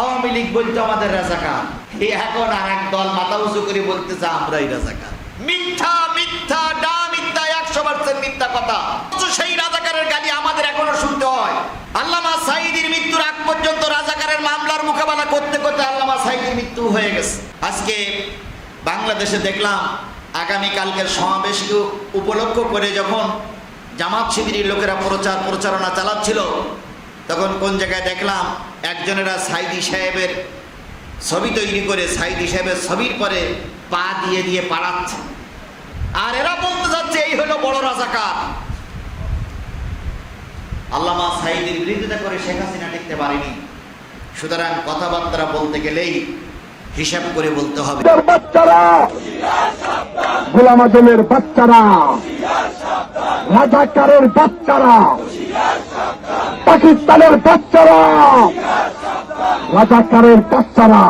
আওয়ামী লীগ বলতো আমাদের রাজাকার। এখন আর এক দল মাথা উঁচু করে বলতেছে, আমরাই রাজাকার। মিথ্যা মিথ্যা, ডা মিথ্যা, একশো পার্সেন্ট মিথ্যা কথা। সেই রাজাকারের গালি আমাদের এখনও শুনতে হয়। আল্লামা সাইদির মৃত্যুর আগ পর্যন্ত রাজাকারের মামলার মোকাবেলা করতে করতে আল্লামা সাইদির মৃত্যু হয়ে গেছে। আজকে বাংলাদেশে দেখলাম আগামী কালকের সমাবেশকে উপলক্ষ করে যখন জামাত শিবিরের লোকেরা প্রচার প্রচারণা চালাচ্ছিল। তখন কোন জায়গায় দেখলাম, একজনেরা সাইদি সাহেবের ছবি তৈরি করে সাইদি সাহেবের ছবির পরে পা দিয়ে দিয়ে পাড়াচ্ছে আর এরা বলতে যাচ্ছে, এই হলো বড় রাজাকার। আল্লামা সাইদির বিরোধিতা করে শেখ হাসিনা টিকতে পারেনি। সুতরাং কথাবার্তা বলতে গেলেই হিসাব করে বলতে হবে। বাচ্চারা! গোলাম বাচ্চারা! রাজাকারের বাচ্চারা, পাকিস্তানের বাচ্চারা, রাজাকারের বাচ্চারা।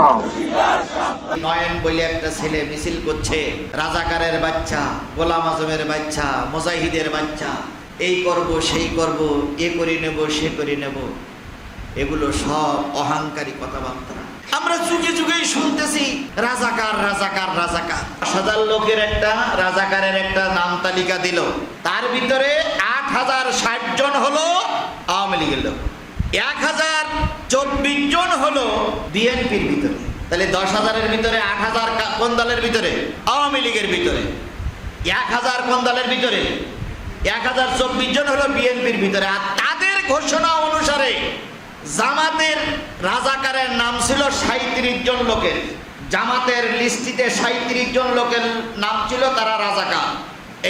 নয়ন বলে একটা ছেলে মিছিল করছে, রাজাকারের বাচ্চা, গোলাম আজমের বাচ্চা, মুজাহিদের বাচ্চা, এই করব, সেই করব, এ করে নেব, সে করে নেব, এগুলো সব অহংকারী কথাবার্তা। আমরা যুগে যুগেই শুনতেছি, রাজাকার রাজাকার রাজাকার। হাজার লোকের একটা, রাজাকারের একটা নাম তালিকা দিল। তার ভিতরে আট হাজার ষাট জন হলো আওয়ামী লীগের লোক। এক হাজার চব্বিশ জন হলো বিএনপির ভিতরে। তাহলে দশ হাজারের ভিতরে আট হাজার কোন দলের ভিতরে? আওয়ামী লীগের ভিতরে। এক হাজার কোন দলের ভিতরে? এক হাজার চব্বিশ জন হলো বিএনপির ভিতরে। আর তাদের ঘোষণা অনুসারে জামাতের রাজাকারের নাম ছিল সাঁত্রিশ জন লোকের। জামাতের লিস্টিতে সাঁত্রিশ জন লোকের নাম ছিল, তারা রাজাকার।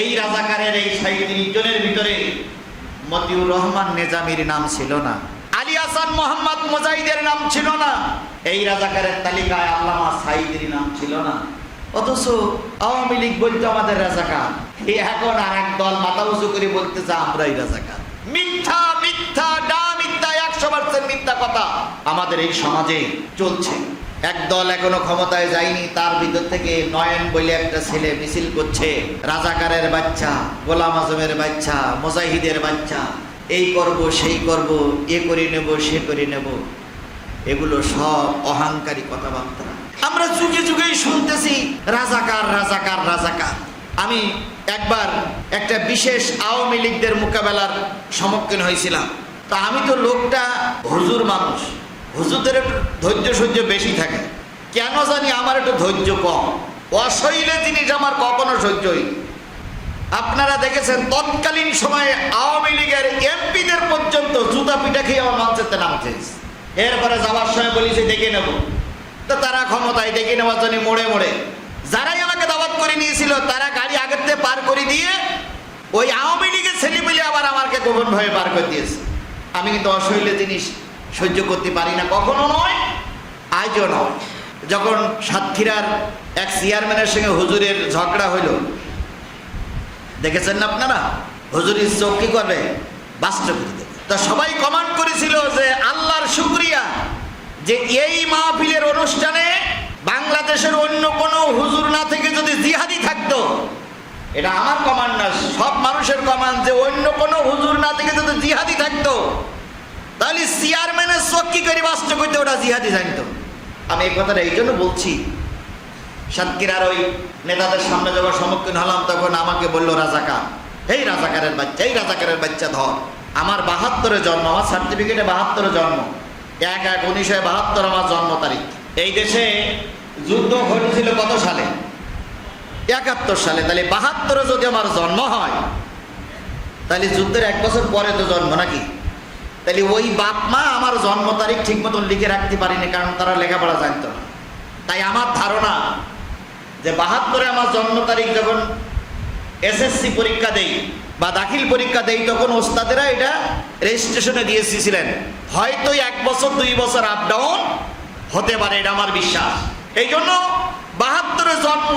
এই রাজাকারের এই সাঁত্রিশ জনের ভিতরে মতিউর রহমান নেজামির নাম ছিল না। আলী হাসান মোহাম্মদ মুজাহিদের নাম ছিল না। এই রাজাকারের তালিকায় আল্লামা সাইদের নাম ছিল না। অথচ আওয়ামী লীগ বলতো আমাদের রাজাকার। এখন আর এক দল মাথা উঁচু করে বলতেছে, আমরাই রাজাকার। মিথ্যা পার্সেন্ট মিথ্যা কথা। আমাদের এই সমাজে চলছে। এক দল এখনও ক্ষমতায় যায়নি, তার ভিতর থেকে নয়ন বলে একটা ছেলে মিছিল করছে। রাজাকারের বাচ্চা, গোলাম আজমের বাচ্চা, মুজাহিদের বাচ্চা। এই করব, সেই করব, এ করে নেব, সে করে নেব। এগুলো সব অহংকারী কথাবার্তা। আমরা যুগে যুগেই শুনতেছি, রাজাকার রাজাকার রাজাকার। আমি একবার একটা বিশেষ আওয়ামী লীগদের মোকাবেলার সম্মুখীন হয়েছিলাম। তা আমি তো লোকটা হুজুর মানুষ। হুজুরদের ধৈর্য সহ্য বেশি থাকে। কেন জানি আমার একটু ধৈর্য কম। অসইলে জিনিস আমার কখনো সহ্য হয়নি। আপনারা দেখেছেন, তৎকালীন সময়ে আওয়ামী লীগের এমপিদের পর্যন্ত জুতা পিঠা খেয়ে আমার মঞ্চেতে নামছে এরপরে যাওয়ার সময় বলিছে দেখে নেব। তো তারা ক্ষমতায় দেখে নেওয়ার জন্য মোড়ে মোড়ে যারাই আমাকে দাওয়াত করে নিয়েছিল, তারা গাড়ি আগের থেকে পার করে দিয়ে ওই আওয়ামী লীগের ছেলে পেলে আবার আমাকে গোপন ভাবে পার করে দিয়েছে। আমি কিন্তু অসহ্য জিনিস সহ্য করতে পারি না, কখনো নয়, আজও নয়। যখন সাতক্ষীরার এক চেয়ারম্যানের সঙ্গে হুজুরের ঝগড়া হইল, দেখেছেন না আপনারা? হুজুরের চোখ কি করবে? বাস্ট করে তা সবাই কমান্ড করেছিল যে আল্লাহর শুক্রিয়া যে এই মাহফিলের অনুষ্ঠানে বাংলাদেশের অন্য কোনো হুজুর না থেকে যদি জিহাদি থাকতো এটা আমার কমান্ড না, সব মানুষের কমান্ড যে অন্য কোনো হুজুর না থেকে যদি জিহাদি থাকতো, তাহলে চেয়ারম্যানের চোখ কি করে বাস্ত করতে ওটা জিহাদি জানতো। আমি এই কথাটা এই জন্য বলছি সাতক্ষীরার ওই নেতাদের সামনে যখন সম্মুখীন হলাম, তখন আমাকে বলল, রাজাকার, এই রাজাকারের বাচ্চা, এই রাজাকারের বাচ্চা ধর। আমার বাহাত্তরে জন্ম, আমার সার্টিফিকেটে বাহাত্তরে জন্ম। এক এক উনিশশো বাহাত্তর আমার জন্ম তারিখ। এই দেশে যুদ্ধ ঘটেছিল কত সালে? একাত্তর সালে, তাহলে বাহাত্তরে যদি আমার জন্ম হয়, তাহলে যুদ্ধের এক বছর পরে তো জন্ম নাকি? তাহলে ওই বাপ মা আমার জন্ম তারিখ ঠিক মতন লিখে রাখতে পারিনি, কারণ তারা লেখাপড়া জানতো না। তাই আমার ধারণা যে বাহাত্তরে আমার জন্ম তারিখ যখন এসএসসি পরীক্ষা দেই বা দাখিল পরীক্ষা দেই, তখন ওস্তাদেরা এটা রেজিস্ট্রেশনে দিয়ে এসেছিলেন হয়তো এক বছর, দুই বছর আপ ডাউন হতে পারে, এটা আমার বিশ্বাস। এই জন্য বাহাত্তরে জন্ম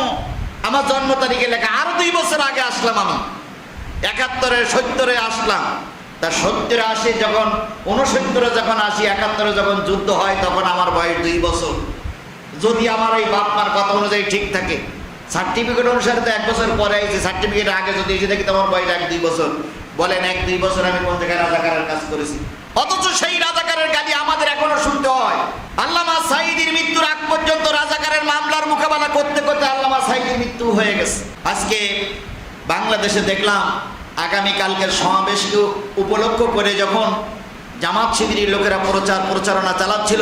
আমার জন্ম তারিখে লেখা, আরও দুই বছর আগে আসলাম আমি। একাত্তরে সত্তরে আসলাম। তা সত্তরে আসি যখন উনসত্তরে যখন আসি, একাত্তরে যখন যুদ্ধ হয়, তখন আমার বয়স দুই বছর। যদি আমার এই বাপ মার কথা অনুযায়ী ঠিক থাকে সার্টিফিকেট অনুসারে তো এক বছর পরে আইছে সার্টিফিকেট আগে যদি এসে দেখি তোমার বয়স এক দুই বছর, বলেন এক দুই বছর আমি কোন জায়গায় রাজাকারের কাজ করেছি। অথচ সেই রাজাকারের গালি আমাদের এখনও শুনতে হয়। আল্লামা সাইদির মৃত্যুর আগ পর্যন্ত রাজাকারের মামলার মোকাবেলা করতে করতে সাইদির মৃত্যু হয়ে গেছে। আজকে বাংলাদেশে দেখলাম আগামী কালকের সমাবেশকে উপলক্ষ করে যখন জামাত শিবিরের লোকেরা প্রচার প্রচারণা চালাচ্ছিল,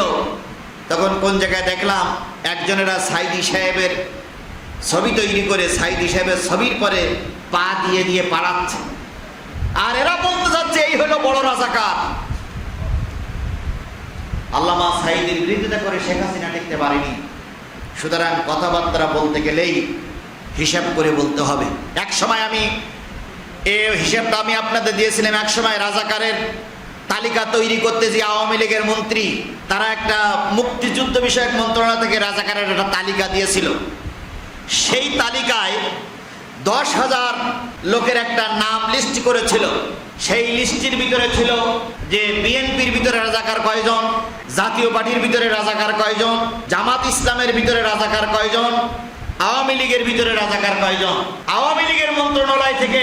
তখন কোন জায়গায় দেখলাম, একজনেরা সাইদি সাহেবের ছবি তৈরি করে সাইদি সাহেবের ছবির পরে পা দিয়ে দিয়ে পাড়াচ্ছে আর এরা বলতে যাচ্ছে এই হলো বড় রাজাকার। আল্লামা সাইদের বিরোধিতা করে শেখ হাসিনা টিকতে পারেনি। সুতরাং কথাবার্তা বলতে গেলেই হিসাব করে বলতে হবে। এক সময় আমি, এ হিসাবটা আমি আপনাদের দিয়েছিলাম, এক সময় রাজাকারের তালিকা তৈরি করতে যে আওয়ামী লীগের মন্ত্রী, তারা একটা মুক্তিযুদ্ধ বিষয়ক মন্ত্রণালয় থেকে রাজাকারের একটা তালিকা দিয়েছিল। সেই তালিকায় দশ হাজার লোকের একটা নাম লিস্ট করেছিল। সেই লিস্টের ভিতরে ছিল যে বিএনপির ভিতরে রাজাকার কয়জন, জাতীয় পার্টির ভিতরে রাজাকার কয়জন, জামাত ইসলামের ভিতরে রাজাকার কয়জন, আওয়ামী লীগের ভিতরে রাজাকার কয়জন। আওয়ামী লীগের মন্ত্রণালয় থেকে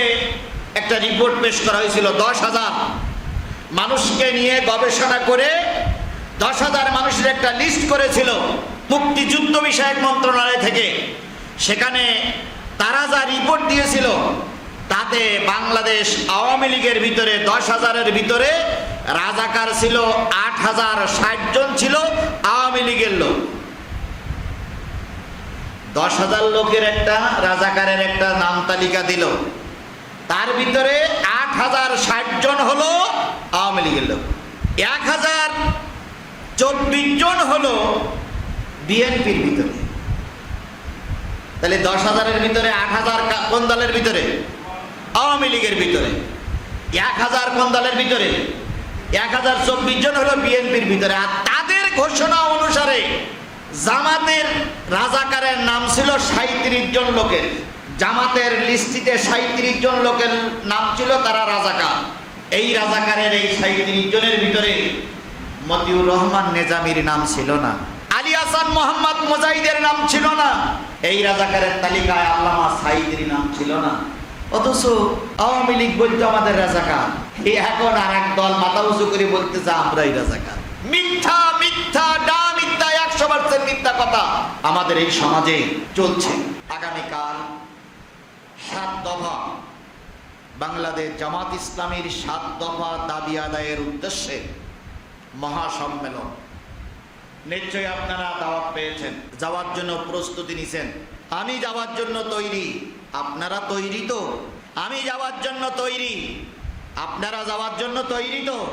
একটা রিপোর্ট পেশ করা হয়েছিল, দশ হাজার। মানুষকে নিয়ে গবেষণা করে দশ হাজার মানুষের একটা লিস্ট করেছিল মুক্তিযুদ্ধ বিষয়ক মন্ত্রণালয় থেকে। সেখানে তারা যা রিপোর্ট দিয়েছিল, তাতে বাংলাদেশ আওয়ামী লীগের ভিতরে দশ হাজারের ভিতরে রাজাকার ছিল, আট হাজার ষাট জন ছিল আওয়ামী লীগের লোক। দশ হাজার লোকের একটা রাজাকারের একটা নাম তালিকা দিল। তার ভিতরে আট হাজার ষাট জন হলো আওয়ামী লীগের লোক। এক হাজার চব্বিশ জন হলো বিএনপির ভিতরে। তাহলে দশ হাজারের ভিতরে, আট হাজার কোন দলের ভিতরে? আওয়ামী লীগের ভিতরে। এক হাজার কোন দলের ভিতরে? এক হাজার চব্বিশ জন হলো বিএনপির ভিতরে। আর তাদের ঘোষণা অনুসারে জামাতের রাজাকারের নাম ছিল সাঁত্রিশ জন লোকের। জামাতের লিস্টিতে সাঁত্রিশ জন লোকের নাম ছিল, তারা রাজাকার। এই রাজাকারের এই সাঁত্রিশ জনের ভিতরে মতিউর রহমান নেজামির নাম ছিল না। আলী হাসান মোহাম্মদ মোজাইদের নাম ছিল না। এই রাজাকারের তালিকায় আল্লামা সাইদের নাম ছিল না। অথচ আওয়ামী লীগ বলতো আমাদের রাজাকার। এখন আর এক দল মাথা উঁচু করে বলতেছে, আমরাই রাজাকার। মিথ্যা মিথ্যা, ডা মিথ্যা, একশো পার্সেন্ট মিথ্যা কথা আমাদের এই সমাজে চলছে। আগামীকাল সাত দফা বাংলাদেশ জামাত ইসলামীর সাত দফা দাবি আদায়ের উদ্দেশ্যে মহাসম্মেলন। নিশ্চয়ই আপনারা দাওয়াত পেয়েছেন। যাওয়ার জন্য প্রস্তুতি নিছেন। আমি যাওয়ার জন্য তৈরি। আপনারা তৈরি তো? আমি যাওয়ার জন্য তৈরি। আপনারা যাওয়ার জন্য তৈরি তো?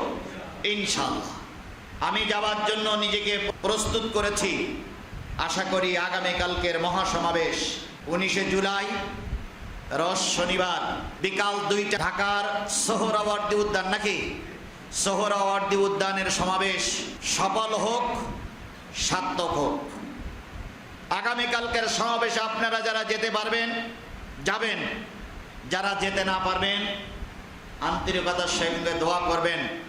ইনশাল্লাহ আমি যাওয়ার জন্য নিজেকে প্রস্তুত করেছি। আশা করি আগামীকালকের মহাসমাবেশ উনিশে জুলাই, রস শনিবার, বিকাল দুইটা, ঢাকার সোহরাওয়ার্দী উদ্যান নাকি? সোহরাওয়ার্দী উদ্যানের সমাবেশ সফল হোক। সার্থক হোক। আগামীকালকের সমাবেশে আপনারা যারা যেতে পারবেন, যাবেন, যারা যেতে না পারবেন, আন্তরিকতার সঙ্গে দোয়া করবেন।